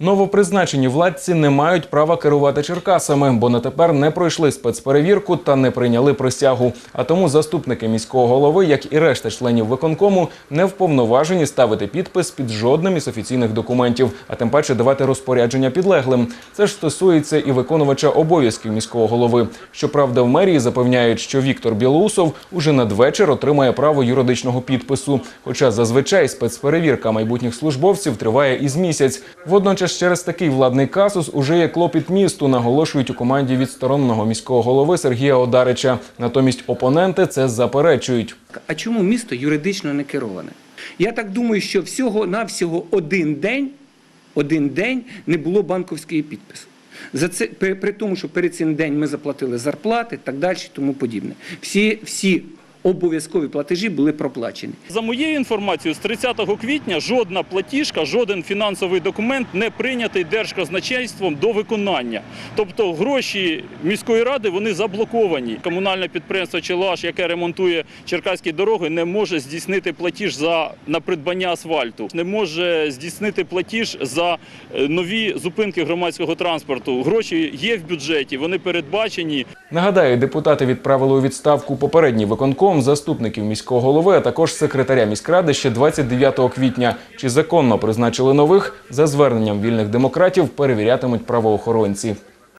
Новопризначені владці не мають права керувати Черкасами, бо на тепер не пройшли спецперевірку та не прийняли присягу. А тому заступники міського голови, як і решта членів виконкому, не вповноважені ставити підпис під жодним із офіційних документів, а тим паче давати розпорядження підлеглим. Це ж стосується і виконувача обов'язків міського голови. Щоправда, в мерії запевняють, що Віктор Білоусов уже надвечір отримає право юридичного підпису. Хоча зазвичай спецперевірка майбутніх службовців триває із місяць. Водночас через такий владний казус уже є клопіт місту, наголошують у команді відстороненого міського голови Сергія Одарича. Натомість опоненти це заперечують. А чому місто юридично не кероване? Я так думаю, що всього-навсього один день, один день не було банковської підпису. За це, при, при тому, що перед цим день ми заплатили зарплати, так далі, тому подібне. Всі, всі обов'язкові платежі були проплачені. За моєю інформацією, з 30 квітня жодна платіжка, жоден фінансовий документ не прийнятий держказначейством до виконання. Тобто гроші міської ради вони заблоковані. Комунальне підприємство Челаш, яке ремонтує черкаські дороги, не може здійснити платіж за на придбання асфальту, не може здійснити платіж за е, нові зупинки громадського транспорту. Гроші є в бюджеті, вони передбачені. Нагадаю, депутати відправили у відставку попередній виконком, заступників міського голови, а також секретаря міськради ще 29 квітня. Чи законно призначили нових за зверненням вільних демократів перевірятимуть правоохоронці.